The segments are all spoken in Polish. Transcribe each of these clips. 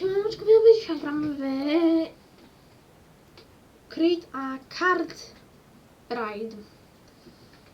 Siemaneczko, wiemy, dzisiaj gramy w Create a Card Ride.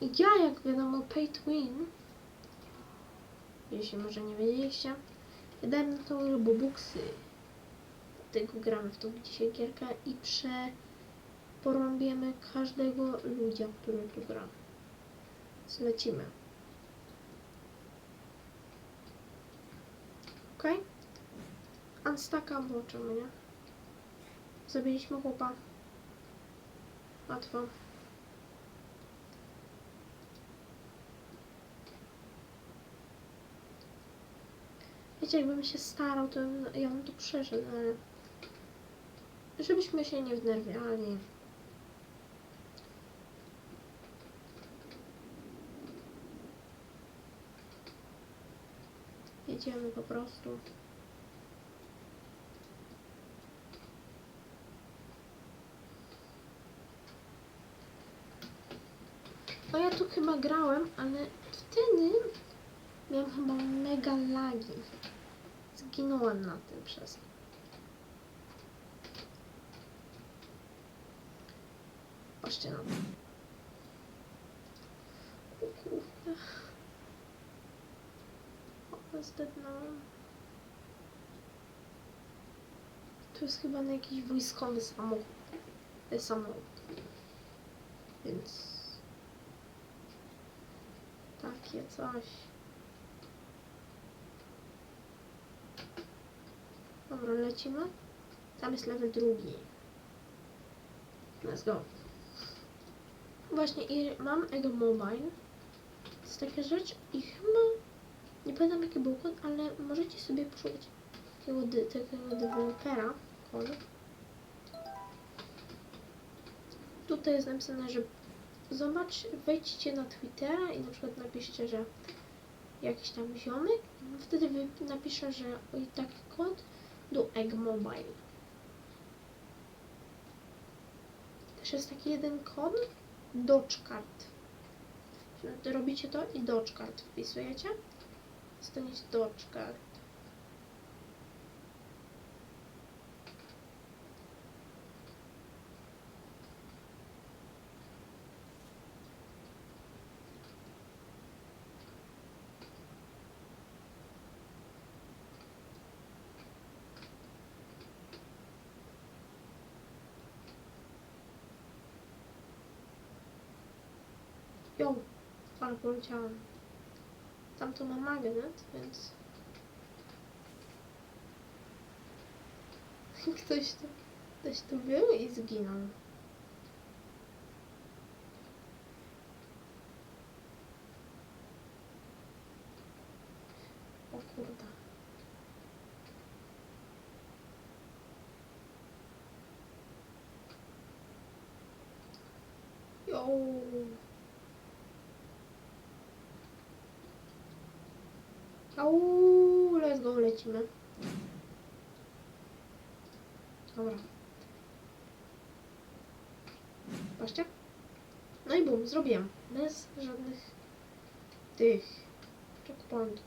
I ja, jak wiadomo, pay to win, jeśli może nie wiedzieliście, wydałem na to robobuksy. Dlatego gramy w tą dzisiaj gierkę i prze porąbiemy każdego ludzia, który tu gra. Więc lecimy. Okej? Okay? Unstacka było czemu nie? Zabiliśmy chłopa. Łatwo. Wiecie, jakbym się starał, to ja bym to przeszedł, ale... Żebyśmy się nie wnerwiali. Jedziemy po prostu. No ja tu chyba grałem, ale wtedy miałem chyba mega lagi. Zginąłem na tym przez. Patrzcie na to. Kurde. O, zdednąłem. To jest chyba na jakiś wojskowy samochód. Samochód. Więc... Takie coś. Dobra, lecimy. Tam jest level drugi. Let's go. Właśnie i mam Ego Mobile. To jest taka rzecz i chyba nie pamiętam jaki był kod, ale możecie sobie poszukać takiego, dy- takiego dewelopera kod. Tutaj jest napisane, że zobacz, wejdźcie na Twittera i na przykład napiszcie, że jakiś tam ziomek, wtedy wy napisze, że taki kod do Egg Mobile. Też jest taki jeden kod, DogeCard. Robicie to i DogeCard wpisujecie. Dostaniecie DogeCard. Ale poleciałam. Tam to ma magnet, więc... Ktoś tu, ktoś tu był i zginął. O kurde. Jo. Au, let's go, lecimy. Dobra. Patrzcie. No i bum, zrobiłem. Bez żadnych tych checkpointów.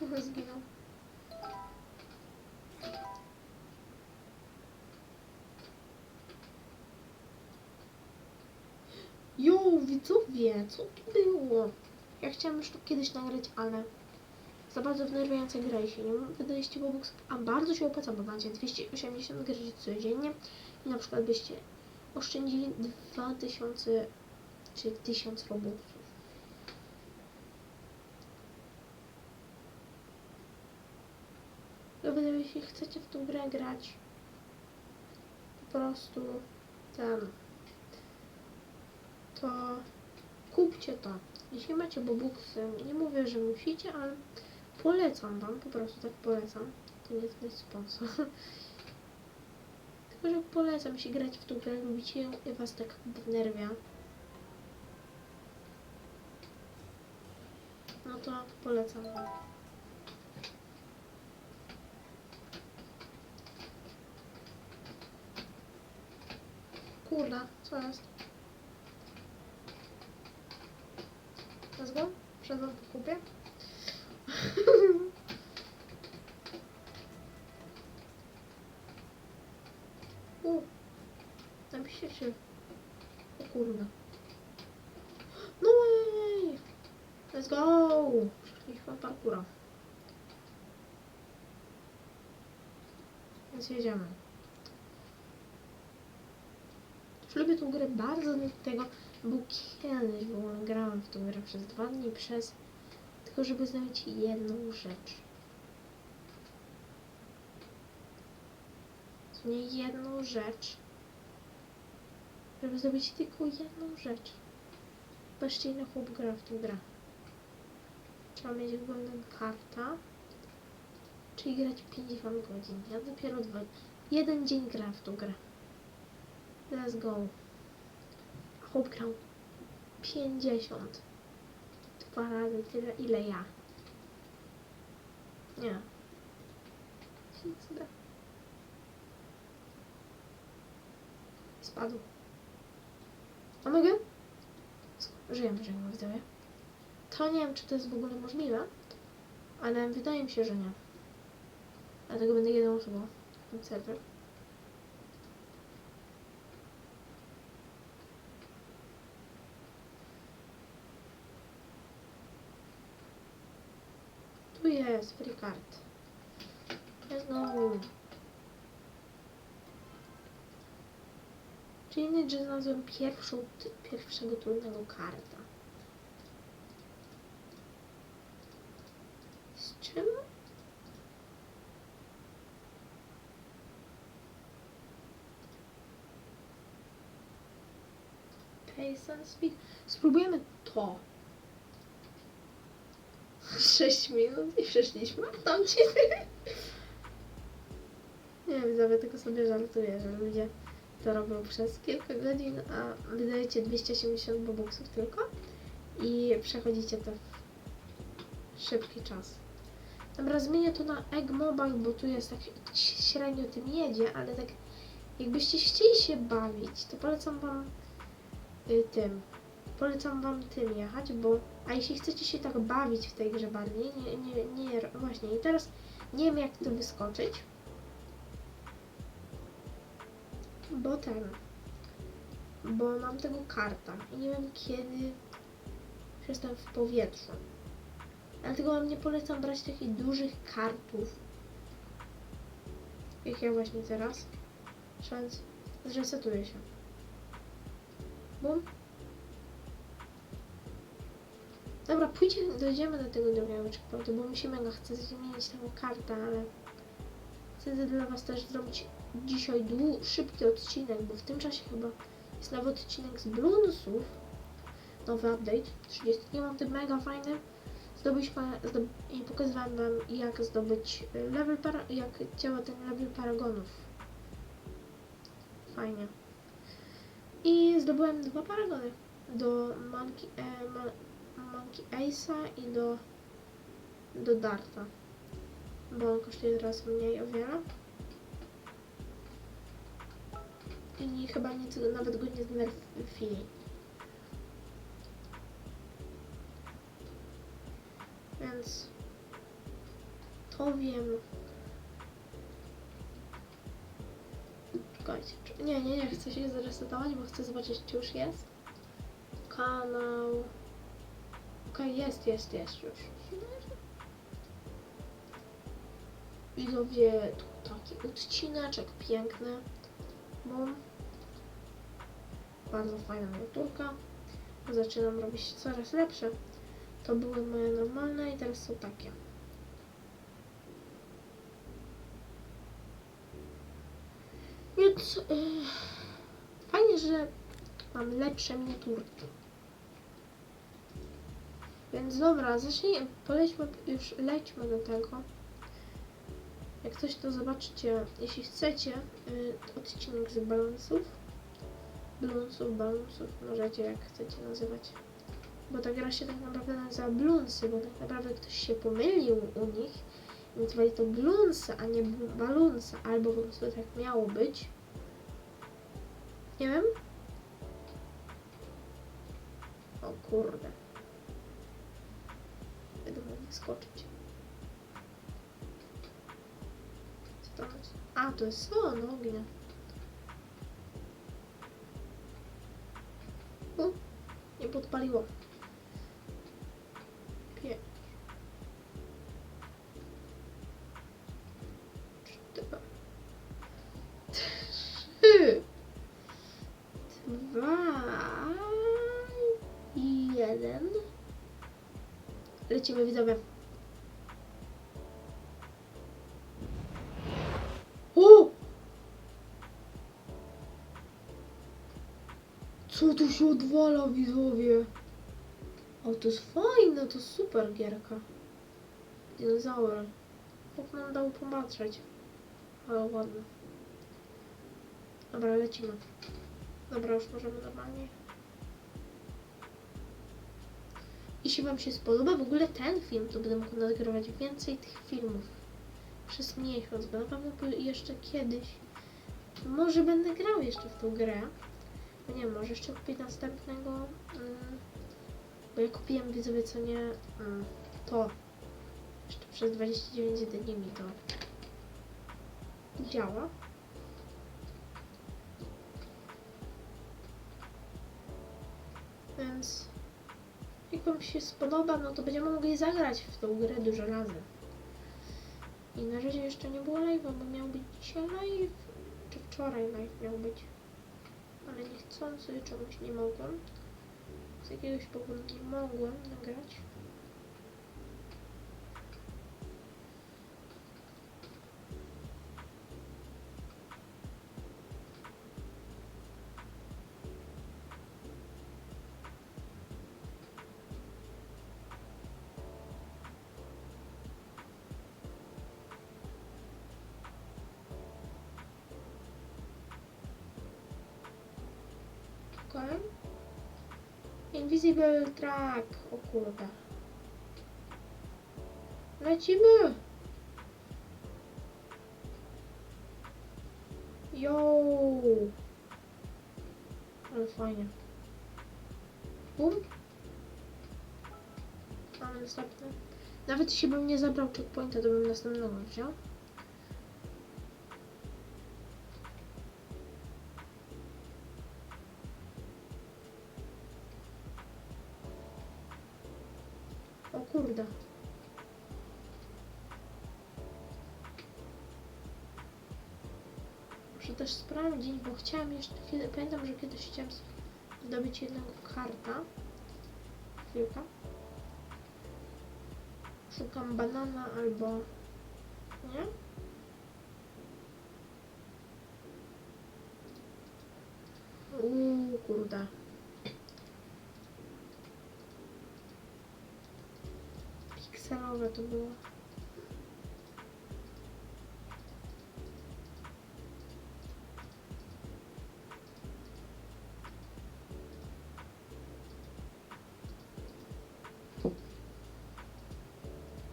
Zginął. Jo, widzowie, co to było? Ja chciałam już to kiedyś nagrać, ale za bardzo wnerwiająca gra, jeśli nie wydaliście Robux, a bardzo się opłaca, bo macie 280 gry codziennie i na przykład byście oszczędzili 2000 czy 1000 Robuxów. Dobra, jeśli chcecie w tą grę grać, po prostu ten, to kupcie to. Jeśli macie bobuksy, nie mówię, że musicie, ale polecam wam, po prostu tak polecam. To nie jest mój sponsor. Tylko, że polecam, jeśli grać w tą grę, lubicie ją i was tak wnerwia. No to polecam wam. Kurna, co jest? gwiazdą. Przez was to kupię. U. Napiszcie. O kurwa. No way! Let's go! Przeszliśmy parkura. Więc jedziemy. Lubię tą grę bardzo dlatego, bo kiedyś w ogóle grałam w tą grę przez dwa dni przez tylko żeby znaleźć jedną rzecz. Nie jedną rzecz. Żeby zrobić tylko jedną rzecz. Patrzcie ile chłop gra w tą grę. Trzeba mieć golden karta. Czyli grać 50 godzin. Ja dopiero dwa... Jeden dzień gra w tą grę. Let's go. Chłop grał 50. Dwa razy tyle, ile ja. Nie. XD. Spadł. A mogę? Żyjemy, żyjemy, widzowie. To nie wiem, czy to jest w ogóle możliwe, ale wydaje mi się, że nie. Dlatego będę jedną osobą w tym serwer. Jest free card. Let's go. Czyli nie, że znalazłem pierwszą, pierwszego trudnego karta. Z czym? Pace and speed. Spróbujemy to. 6 minut i przeszliśmy. Tam ci. Nie wiem, widzowie, tylko sobie żartuję, że ludzie to robią przez kilka godzin, a wydajecie 280 bobuksów tylko i przechodzicie to w szybki czas. Dobra, zmienię to na Egg Mobile, bo tu jest tak średnio tym jedzie, ale tak jakbyście chcieli się bawić, to polecam wam y, tym. Polecam wam tym jechać, bo a jeśli chcecie się tak bawić w tej grze bardziej, nie, nie, nie, właśnie i teraz nie wiem jak to wyskoczyć, bo ten, bo mam tego karta i nie wiem kiedy jestem w powietrzu. Dlatego wam nie polecam brać takich dużych kartów, jak ja właśnie teraz. Szans, zresetuję się. Bum. Pójdziemy, dojdziemy do tego drugiego checkpointu, bo mi się mega chce zmienić tę kartę, ale chcę dla was też zrobić dzisiaj dłu- szybki odcinek, bo w tym czasie chyba jest nowy odcinek z Bloonsów. Nowy update, 30 dni mam ten mega fajny. Zdobyliśmy zdob i pokazywałem wam jak zdobyć y, level para jak działa ten level paragonów. Fajnie. I zdobyłem dwa paragony do Monkey, e, Ace'a i do do Darta. Bo on kosztuje teraz mniej o wiele. I chyba nic, nawet go nie znerfili. Więc to wiem. Czekajcie. Nie, nie, nie chcę się zresetować, bo chcę zobaczyć, czy już jest. Kanał. Okej, jest, jest, jest już. Widzowie, tu taki odcineczek piękny. Bum. Bardzo fajna miniaturka. Zaczynam robić coraz lepsze. To były moje normalne i teraz są takie. Więc yy, fajnie, że mam lepsze miniaturki. Więc dobra, zacznijmy, polećmy, już lećmy do tego. Jak coś to zobaczcie, jeśli chcecie yy, odcinek z balansów, blunsów, balansów, możecie jak chcecie nazywać. Bo ta gra się tak naprawdę nazywa Bloonsy, bo tak naprawdę ktoś się pomylił u nich nazwali to Bloonsy, a nie Balunsy, albo po prostu tak miało być. Nie wiem. O kurde skoczyć. Sprawdź. A, to jest słon ognia. U, nie podpaliło. Widzowie. Co tu się odwala, widzowie? O, to jest fajne, to super gierka. Dinozaury. Jak nam dał popatrzeć. Ale ładne. Dobra, lecimy. Dobra, już możemy normalnie. Jeśli Wam się spodoba w ogóle ten film, to będę mógł nagrywać więcej tych filmów. Przez miesiąc, bo na pewno jeszcze kiedyś. Może będę grał jeszcze w tą grę. No nie wiem, może jeszcze kupić następnego. Mm, bo ja kupiłem widzowie co nie mm, to. Jeszcze przez 29 dni mi to działa. Więc jak Wam się spodoba, no to będziemy mogli zagrać w tą grę dużo razy. I na razie jeszcze nie było live'a, bo miał być dzisiaj live, czy wczoraj live miał być. Ale niechcący czemuś nie mogłem. Z jakiegoś powodu nie mogłem nagrać. Okej. Invisible track. O kurde. Lecimy! Yo! Ale fajnie. Bum. Mamy następny. Nawet jeśli bym nie zabrał checkpointa, to bym następnego wziął. O kurde. Muszę też chciałam jeszcze kiedy, pamiętam, że kiedyś chciałam zdobyć jednego karta. Chwilka. Szukam banana albo... Nie? Uuu, kurde. Pikselowe to było.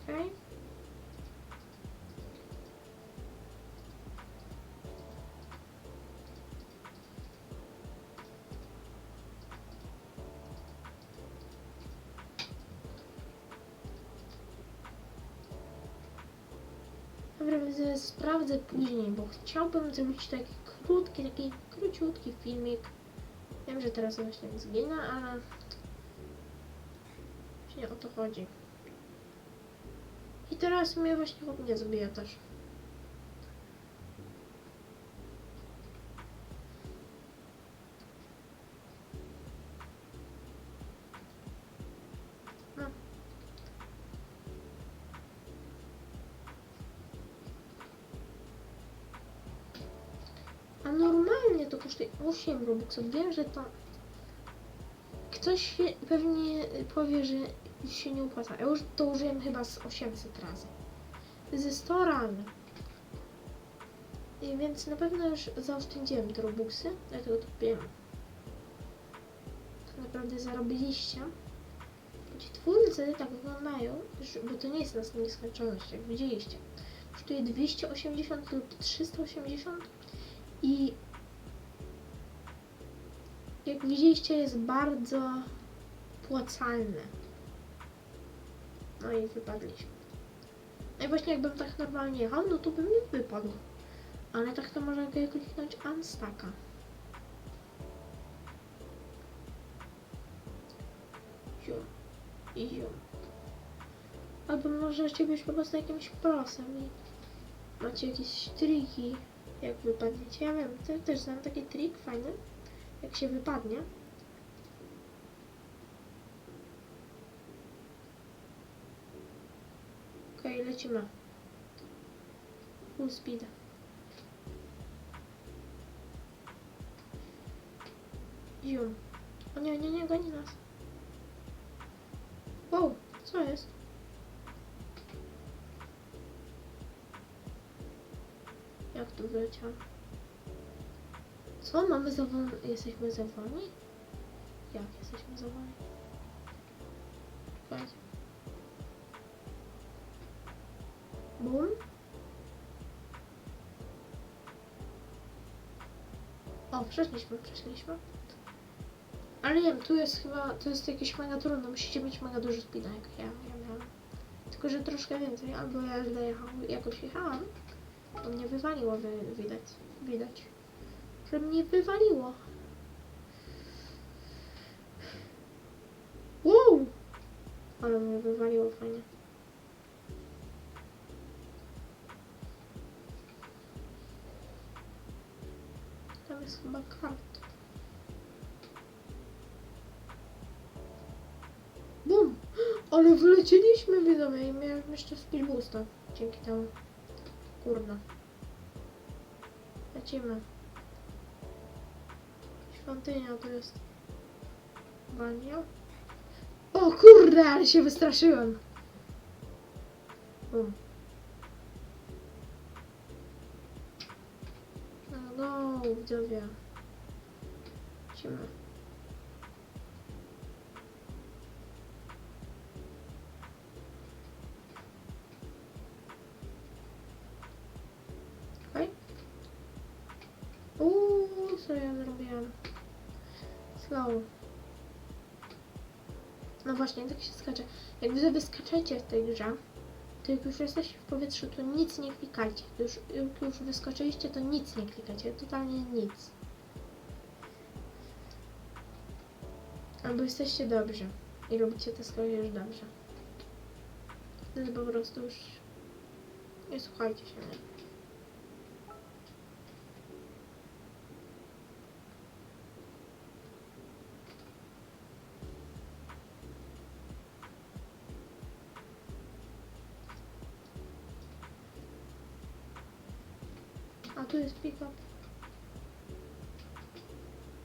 Okej. Dobra, sprawdzę później, bo chciałbym zrobić taki krótki, taki króciutki filmik. Wiem, że teraz właśnie zginę, ale właśnie o to chodzi. I teraz mnie właśnie nie zabija też. No. A normalnie to kosztuje 8 robuxów. Wiem, że to... Ktoś pewnie powie, że się nie opłaca. Ja już to użyłem chyba z 800 razy. Ze 100 razy. I więc na pewno już zaoszczędziłem te robuxy, dlatego to kupiłem. Tak naprawdę zarobiliście. Ci twórcy tak wyglądają, bo to nie jest nas nieskończoność, jak widzieliście. Kosztuje 280 lub 380 i jak widzieliście jest bardzo płacalne. No i wypadliśmy. No i właśnie jakbym tak normalnie jechał, no to bym nie wypadł. Ale tak to można kliknąć unstacka. I ziom. Albo możecie być po prostu jakimś prosem i macie jakieś triki, jak wypadniecie. Ja wiem, te, też znam taki trik fajny, jak się wypadnie. Okej, lecimy. Full speed. Zium. O nie, nie, nie, goni nas. Wow, co jest? Jak tu wleciał? Co? Mamy zawolni? Jesteśmy zawolni? Jak jesteśmy zawolni? Czekajcie. Bum. O, przeszliśmy, przeszliśmy. Ale nie wiem, tu jest chyba, to jest jakieś mega trudne, musicie mieć mega speeda, jak ja, ja miałam. Tylko, że troszkę więcej, albo ja źle jechał, jakoś jechałam, to mnie wywaliło, wi widać, widać, że mnie wywaliło. Wow! Ale mnie wywaliło fajnie. Tam jest chyba kart. Bum! Ale wlecieliśmy widzowie i miałem jeszcze speed boosta dzięki temu. Kurna. Lecimy. Świątynia to jest. Bania. O kurde, ale się wystraszyłem. Bum. No, no, widzowie. Lecimy. Okej. Uuu, co ja zrobiłam? Slow. No właśnie, tak się skacze. Jak wy wyskaczecie w tej grze, to jak już jesteście w powietrzu, to nic nie klikajcie. Już, jak już wyskoczyliście, to nic nie klikacie. Totalnie nic. Albo jesteście dobrzy i robicie te skoki już dobrze. Wtedy po prostu już nie słuchajcie się mnie. A tu jest pick-up.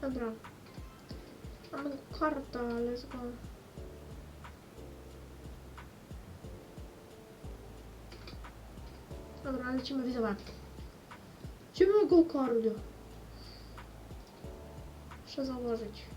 Dobra. Mamy kartę, let's go. Dobra, lecimy widzowie. Lecimy go kordy. Muszę założyć.